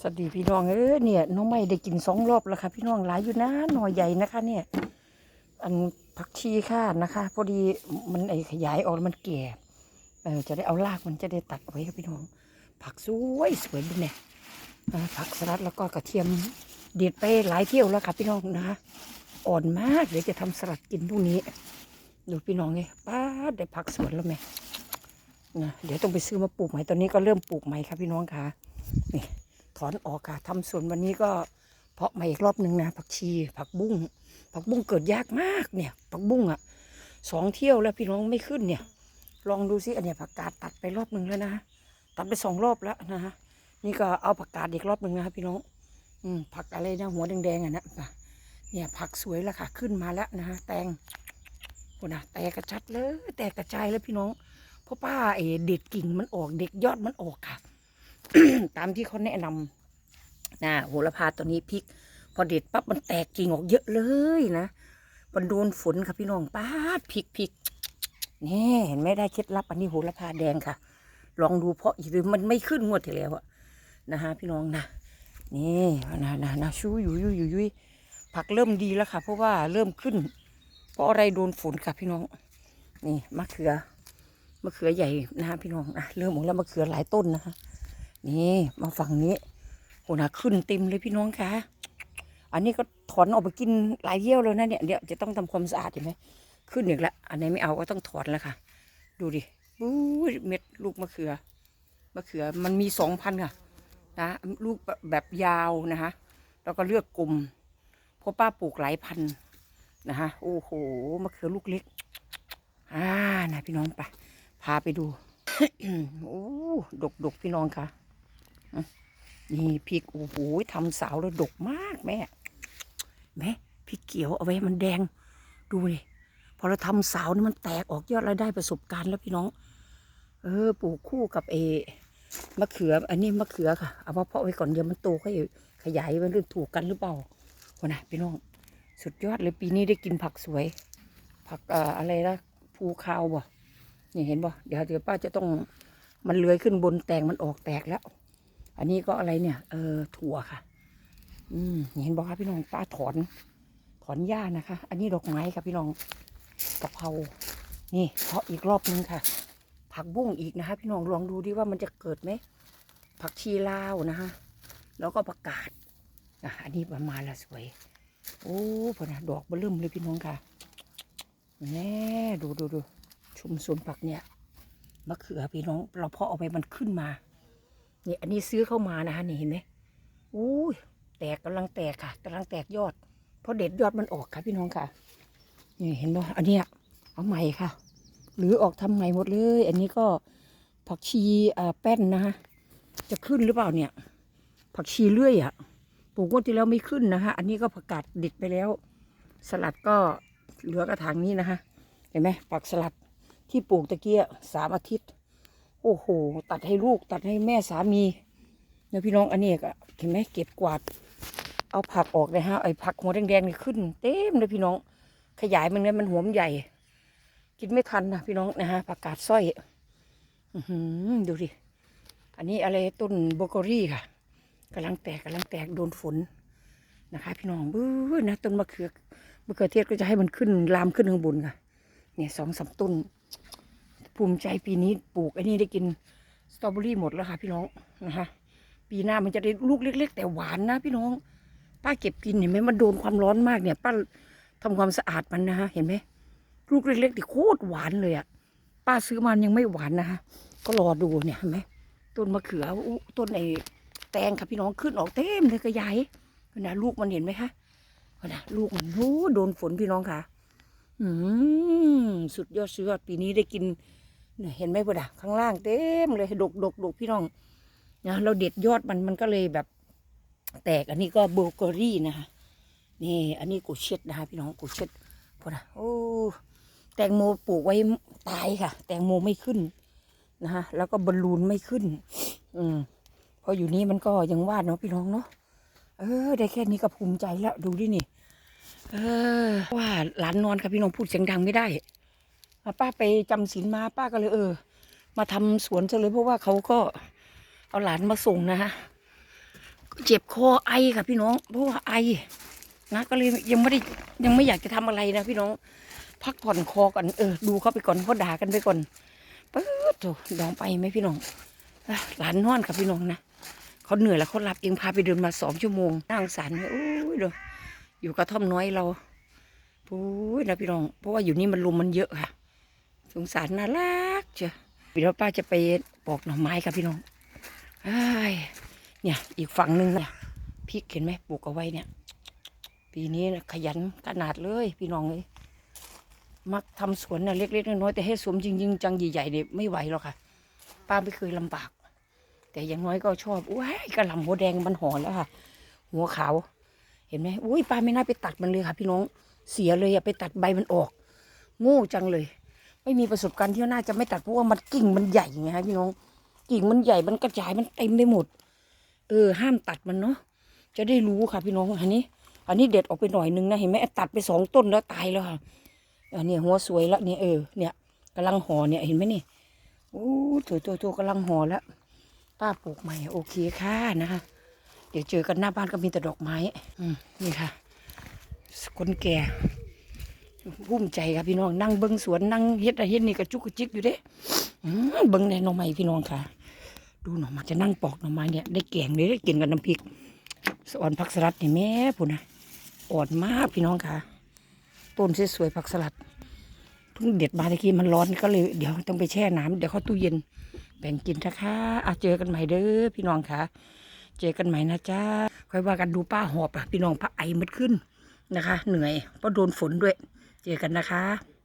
สวัสดีพี่น้องเออเนี่ยน้องไม่ได้กินสองรอบแล้วค่ะพี่น้องหลายอยู่นะหน่อใหญ่นะคะ เนี่ย อันผักชีค่ะนะคะ พอดีมันไอขยายออกมันแก่เออจะได้เอารากมันจะได้ตัดไว้ค่ะพี่น้อง ผักสวยสวยดีเนี่ยผักสลัดแล้วก็กระเทียมเด็ดไปหลายเที่ยวแล้วค่ะพี่น้องนะคะอ่อนมากเดี๋ยวจะทำสลัดกินพรุ่งนี้ดูพี่น้องไงป้าได้ผักสวนแล้วไหมนะเดี๋ยวต้องไปซื้อมาปลูกใหม่ตอนนี้ก็เริ่มปลูกใหม่ค่ะพี่น้องค่ะนี่ ถอนออกค่ะทำสวนวันนี้ก็เพาะม่อีกรอบหนึ่งนะผักชี ผักบุ้งผักบุ้งเกิดยากมากเนี่ยผักบุ้งอะสองเที่ยวแล้วพี่น้องไม่ขึ้นเนี่ย ลองดูซิอันเนี้ยผักกาดตัดไปรอบหนึ่งแล้วนะตัดไปสองรอบแล้วนะฮะนี่ก็เอาผักกาดอีกรอบหนึ่งนะครับพี่น้องอืมผักอะไรนะหัวแดงๆอะนะเนี่ยผักสวยแล้วค่ะขึ้นมาแล้วนะฮะแตงโอ้นะแตกกระชัดเลยแตกกระจายแล้วพี่น้องเพราะป้าเอเด็ดกิ่งมันออกเด็กยอดมันออกค่ะ ตามที่เขาแนะนำนะโหระพาตัวนี้พริก พอเด็ดปั๊บมันแตกกิ่งออกเยอะเลยนะมันโดนฝนค่ะพี่น้องป้าดพริกพริกนี่เห็นไหมได้เคล็ดลับอันนี้โหระพาแดงค่ะ ลองดูเพราะหรือมันไม่ขึ้นงวดที่แล้วอะนะฮะพี่น้องนะนี่นะนะนะชูอยู่อยู่อยู่ยุยผักเริ่มดีแล้วค่ะ เพราะว่าเริ่มขึ้น เพราะอะไรโดนฝนค่ะพี่น้อง นี่มะเขือมะเขือใหญ่นะฮะพี่น้องอะเริ่มออกแล้วมะเขือหลายต้นนะคะ นี่มาฝั่งนี้โหนะขึ้นเต็มเลยพี่น้องคะอันนี้ก็ถอนออกไปกินหลายเที่ยวแล้วนะเนี่ยเดี๋ยวจะต้องทำความสะอาดเห็นไหมขึ้นอีกแล้วอันไหนไม่เอาก็ต้องถอนแล้วค่ะ ดูดิบู๊เม็ดลูกมะเขือมะเขือมันมีสองพันค่ะนะลูกแบบยาวนะคะแล้วก็เลือกกลมเพราะป้าปลูกหลายพันนะคะโอ้โหมะเขือลูกเล็กอ่านะพี่น้องไปพาไปดูโอ้ดกดกพี่น้องคะ่ะ นี่พริกโอ้โหทำสาวแล้วดกมากแม่แม่พริกเขียวเอาไว้มันแดง ดูดิพอเราทำสาวนี่มันแตกออกยอดเราได้ประสบการณ์แล้วพี่น้อง เออปลูกคู่กับเอมะเขือ อันนี้มะเขือค่ะเอามาเพาะไว้ก่อนเดี๋ยวมันโตก็ขยายมันเรื่องถูกกันหรือเปล่าคนน่ะพี่น้อง สุดยอดเลยปีนี้ได้กินผักสวย ผักอออะไรนะภูคาวบ่นี่เห็นบ่เดี๋ยวเดี๋ยวป้าจะต้องมันเลื้อยขึ้นบนแตงมันออกแตกแล้ว อันนี้ก็อะไรเนี่ย เออถั่วค่ะ อืมเห็นบ่คะพี่น้องป้าถอน ถอนหญ้านะคะ อันนี้ดอกไม้ค่ะพี่น้องกะเพรานี่เพาะอีกรอบนึงค่ะ ผักบุ้งอีกนะคะ พี่น้องลองดูดิว่ามันจะเกิดไหมผักชีลาวนะคะแล้วก็ผักกาดอะอันนี้ประมาณละสวย โอ้พอนะดอกเบลุ่มเลยพี่น้องค่ะแน่ดูดูดูชุมชนผักเนี่ยมะเขือพี่น้อง เราเพาะเอาไปมันขึ้นมา นี่อันนี้ซื้อเข้ามานะคะนี่เห็นไหมอู้ยแตกกำลังแตกค่ะกำลังแตกยอด เพราะเด็ดยอดมันออกค่ะพี่น้องค่ะ นี่เห็นบ่อันเนี้ยเอาใหม่ค่ะ หรือออกทำใหม่หมดเลย อันนี้ก็ผักชีอ่าแป้นนะคะจะขึ้นหรือเปล่าเนี่ย ผักชีเลื่อยอะปลูกงวดที่แล้วไม่ขึ้นนะคะอันนี้ก็ผักกาดเด็ดไปแล้ว สลัดก็เหลือกระถางนี้นะคะเห็นไหมผักสลัดที่ปลูกตะเกียสามอาทิตย์ โอ้โห ตัดให้ลูก ตัดให้แม่สามีเนี่ยพี่น้องอันนี้ก็เห็นไหมเก็บกวาด เอาผักออกเลยฮะไอ้ผักหัวแดงๆนี่ขึ้น เต็มเลยพี่น้อง ขยายมันเนี่ยมันหัวมันใหญ่ กินไม่ทันนะพี่น้องนะฮะผักกาดสร้อยอือดูดิอันนี้อะไรต้นโบรอรี่ค่ะกำลังแตกกำลังแตกโดนฝนนะคะ พี่น้องบื้อนะต้นมะเขือมะเขือเทศก็จะให้มันขึ้นลามขึ้นข้างบนค่ะเนี่ยสองสามต้น ภูมิใจปีนี้ปลูกไอ้นี่ได้กินสตรอเบอรี่หมดแล้วค่ะพี่น้องนะคะ ปีหน้ามันจะได้ลูกเล็ก ๆ แต่หวานนะพี่น้อง ป้าเก็บกินเห็นไหมมันโดนความร้อนมากเนี่ย ป้าทำความสะอาดมันนะฮะเห็นไหมลูกเล็กๆที่โคตรหวานเลยอะป้าซื้อมันยังไม่หวานนะคะก็รอดูเนี่ยเห็นไหมต้นมะเขืออต้นไอ้แตงค่ะพี่น้องขึ้นออกเต็มเลยกระยายนะลูกมันเห็นไหมคะนะลูกมันโอ้โดนฝนพี่น้องค่ะ อืมสุดยอดสุดยอดปีนี้ได้กิน เห็นไหมพ่อดะข้างล่างเต็มเลยดกดกดกพี่น้องนะเราเด็ดยอดมันมันก็เลยแบบ แตกอันนี้ก็เบลเกอรี่นะคะนี่อันนี้กูเช็ดนะคะพี่น้องกูเช็ดพอดะโอ้แตงโมปลูกไว้ตายค่ะ แตงโมไม่ขึ้นนะคะแล้วก็บอลลูนไม่ขึ้น อืมพออยู่นี่มันก็ยังวาดเนาะพี่น้องเนาะเออ ได้แค่นี้ก็ภูมิใจแล้วดูดินี่ เออ ว่าหลานนอนค่ะพี่น้องพูดเสียงดังไม่ได้ ป้าไปจำศีลมาป้าก็เลยเออ มาทำสวนซะเลยเพราะว่าเขาก็เอาหลานมาส่งนะฮะเจ็บคอไอค่ะพี่น้อง เพราะว่าไอนะก็เลยยังไม่ได้ยังไม่อยากจะทำอะไรนะพี่น้อง พักผ่อนคอก่อนเออดูเขาไปก่อนเขาด่ากันไปก่อนปึ๊ดโถดองไปไหมพี่น้องอหลานนอนค่ะพี่น้องนะเขาเหนื่อยแล้วเขาหลับเองพาไปเดินมาสองชั่วโมงนั่งสารเลยโอ้ยเดูอยู่กระท่อมน้อยเราโอ้ยนะพี่น้อง เพราะว่าอยู่นี่มันลมมันเยอะค่ะ สงสารน่ารักเชียวเดี๋ยวป้าจะไปปอกหน่อไม้ค่ะพี่น้องไอ้เนี่ยอีกฝั่งหนึ่งเนี่ยพริกเห็นไหมปลูกเอาไว้เนี่ย ปีนี้นะขยันขนาดเลยพี่น้องเลยมักทำสวนนะเล็กๆน้อยๆแต่ให้สวมจริงๆจังใหญ่ๆเนี่ยไม่ไหวหรอกค่ะ ป้าไม่เคยลำบาก แต่อย่างน้อยก็ชอบอุ้ยกระหล่ำหัวแดงมันหอแล้วค่ะ หัวขาว เห็นไหมอุ้ยป้าไม่น่าไปตัดมันเลยค่ะ พี่น้องเสียเลยอะไปตัดใบมันออกโง่จังเลย ไม่มีประสบการณ์ที่น่าจะไม่ตัดเพราะว่ามันกิ่งมันใหญ่ไงฮะพี่น้องกิ่งมันใหญ่มันกระจายมันเต็มไปหมด เออ ห้ามตัดมันเนาะจะได้รู้ค่ะ พี่น้องอันนี้ อันนี้เด็ดออกไปหน่อยนึงนะเห็นไหมตัดไปสองต้นแล้วตายแล้วค่ะอันนี้หัวสวยแล้วเนี่ยเออเนี่ยกำลังห่อเนี่ยเห็นไหมนี่โอ้ตัวตัวตัวกำลังห่อแล้วป้าปลูกใหม่โอเคค่ะนะคะเดี๋ยวเจอกันหน้าบ้านก็มีแต่ดอกไม้ อืมนี่ค่ะคนแก่ ภูมิใจค่ะพี่น้องนั่งเบิ้งสวนนั่งเฮ็ดอะไรเฮ็ดนี่กระจุกกระจิกอยู่เด้เบิ้งในหน่อไม้พี่น้องค่ะ ดูหน่อไม้จะนั่งปอกหน่อไม้เนี่ยได้แกงเลยได้กินกับน้ำพริกสอนผักสลัดนี่แม่พูนะอ่อนมากพี่น้องค่ะ ต้นสวยๆผักสลัดเพิ่งเด็ดมาตะกี้มันร้อนก็เลยเดี๋ยวต้องไปแช่น้ำเดี๋ยวเข้าตู้เย็นแบ่งกินนะคะอาเจอกันใหม่เด้อพี่น้องค่ะ เจอกันใหม่นะจ้าค่อยว่ากันดูป้าหอบอะพี่น้องพระไอมันขึ้นนะคะ เหนื่อยเพราะโดนฝนด้วย เจอกันนะคะ